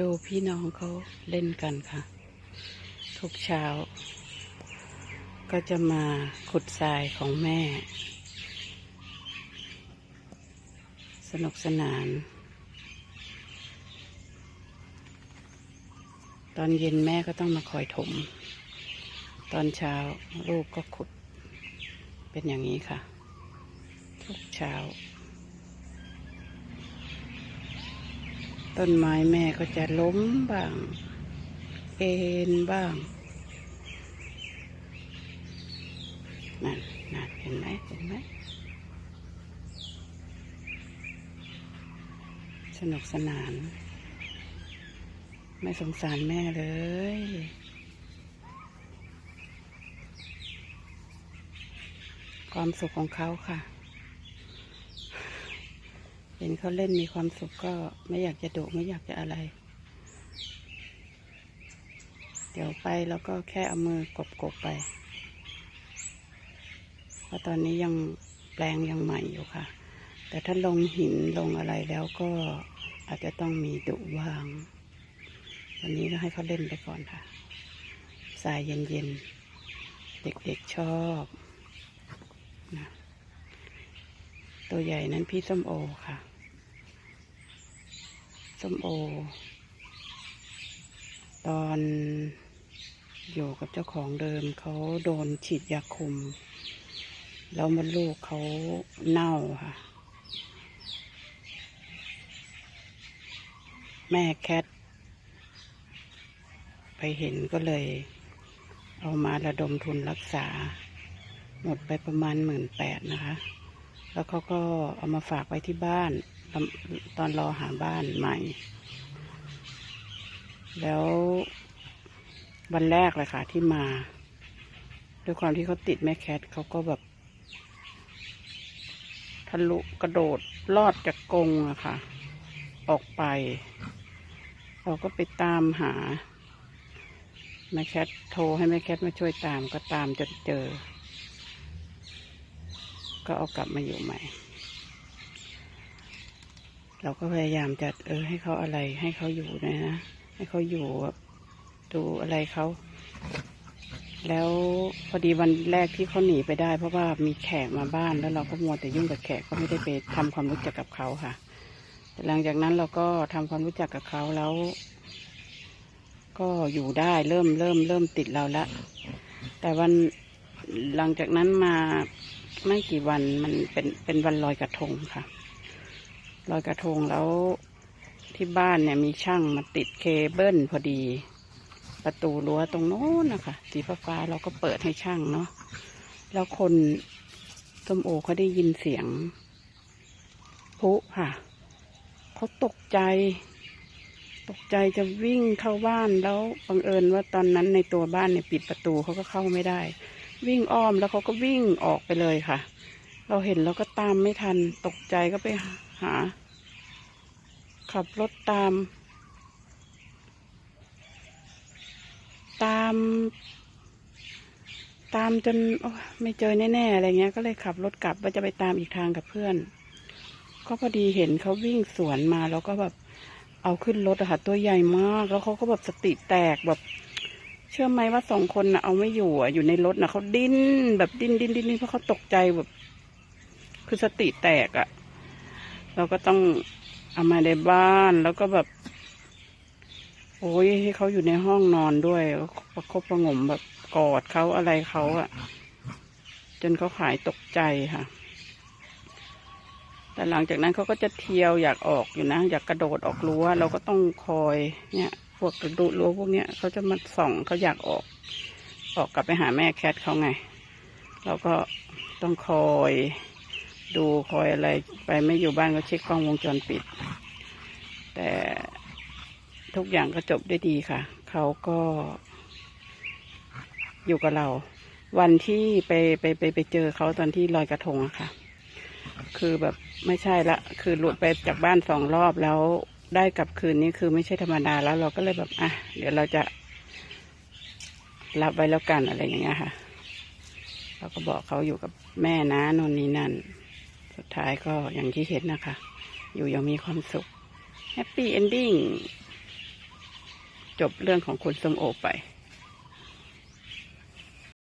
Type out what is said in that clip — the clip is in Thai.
ดูพี่น้องเขาเล่นกันค่ะ ทุกเช้า ก็จะมาขุดทรายของแม่ สนุกสนาน ตอนเย็นแม่ก็ต้องมาคอยถม ตอนเช้าลูกก็ขุด เป็นอย่างนี้ค่ะ ทุกเช้า ต้นไม้แม่ก็จะล้มบ้าง เอ็นบ้างนั่นนั่นเห็นไหมเห็นไหมสนุกสนาน ไม่สงสารแม่เลยความสุขของเขาค่ะ เห็นเขาเล่นมีความสุขก็ไม่อยากจะดุไม่อยากจะอะไร เดี๋ยวไปแล้วก็แค่เอามือกบๆไป เพราะตอนนี้ยังแปลงยังใหม่อยู่ค่ะ แต่ถ้าลงหินลงอะไรแล้วก็อาจจะต้องมีดุบ้าง วันนี้ก็ให้เขาเล่นไปก่อนค่ะสายเย็นๆ เด็กๆชอบนะตัวใหญ่นั้นพี่ส้มโอค่ะ ส้มโอ ตอนอยู่กับเจ้าของเดิมเขาโดนฉีดยาคุม แล้วมดลูกเขาเน่าค่ะ แม่แคทไปเห็นก็เลย เอามาระดมทุนรักษา หมดไปประมาณหมื่นแปดนะคะ แล้วเขาก็เอามาฝากไว้ที่บ้าน ตอนรอหาบ้านใหม่ แล้ววันแรกเลยค่ะที่มา ด้วยความที่เขาติดแม่แคทเขาก็แบบทะลุกระโดดลอดจากกรงอะค่ะ ออกไป เราก็ไปตามหาแม่แคทโทรให้แม่แคทมาช่วยตามก็ตามจนเจอ ก็เอากลับมาอยู่ใหม่ เราก็พยายามจะเออให้เขาอะไรให้เขาอยู่นะนะให้เขาอยู่แบบดูอะไรเขา แล้วพอดีวันแรกที่เขาหนีไปได้ เพราะว่ามีแขกมาบ้านแล้วเราก็มัวแต่ยุ่งกับแขกก็ไม่ได้ไปทำความรู้จักกับเขาค่ะ หลังจากนั้นเราก็ทำความรู้จักกับเขาแล้ว ก็อยู่ได้เริ่มเริ่มเริ่มติดเราละแต่วันหลังจากนั้นมาไม่กี่วันมันเป็นเป็นวันลอยกระทงค่ะ ลอยกระทงแล้วที่บ้านเนี่ยมีช่างมาติดเคเบิลพอดี ประตูรั้วตรงโน้นนะคะสีฟ้าเราก็เปิดให้ช่างเนาะแล้วคนส้มโอเขาได้ยินเสียงพุค่ะเขาตกใจ ตกใจจะวิ่งเข้าบ้านแล้วบังเอิญว่าตอนนั้นในตัวบ้านเนี่ยปิดประตูเขาก็เข้าไม่ได้ วิ่งอ้อมแล้วเขาก็วิ่งออกไปเลยค่ะ เราเห็นแล้วก็ตามไม่ทันตกใจก็ไป หา ขับรถตาม ตาม ตามจนโอ้ไม่เจอแน่ๆอะไรเงี้ย ก็เลยขับรถกลับว่าจะไปตามอีกทางกับเพื่อน ก็พอดีเห็นเขาวิ่งสวนมาแล้วก็แบบเอาขึ้นรถอะค่ะตัวใหญ่มาก แล้วเขาก็แบบสติแตกแบบ เชื่อไหมว่าสองคนนะเอาไม่อยู่อะอยู่ในรถนะเขาดิ้นแบบดิ้นดิ้นดิ้นดิ้นเพราะเขาตกใจแบบ คือสติแตกอะ เราก็ต้องเอามาในบ้านแล้วก็แบบ โอ้ยให้เขาอยู่ในห้องนอนด้วยประคบประงมแบบกอดเขาอะไรเขาอะจนเขาหายตกใจค่ะ แต่หลังจากนั้นเขาก็จะเที่ยวอยากออกอยู่นะ อยากกระโดดออกรั้ว เราก็ต้องคอยเนี่ย พวกกระดดรั้วพวกเนี้ยเขาจะมาส่องเขาอยากออก ออกกลับไปหาแม่แคทเขาไง เราก็ต้องคอย ดูคอยอะไรไปไม่อยู่บ้านก็เช็คกล้องวงจรปิด แต่ทุกอย่างก็จบได้ดีค่ะ เขาก็อยู่กับเรา วันที่ไปไปไปไปเจอเขาตอนที่ลอยกระทงอะค่ะ คือแบบไม่ใช่ละ คือหลุดไปจากบ้านสองรอบแล้วได้กลับคืนนี้คือไม่ใช่ธรรมดาแล้วเราก็เลยแบบอะเดี๋ยวเราจะรับไว้แล้วกันอะไรอย่างเงี้ยค่ะ เราก็บอกเขาอยู่กับแม่นะนนนี้นั่น สุดท้ายก็อย่างที่เห็นนะคะ อยู่อยังมีความสุขแฮปปี้เอนดิ้งจบเรื่องของคุณส้มโอไป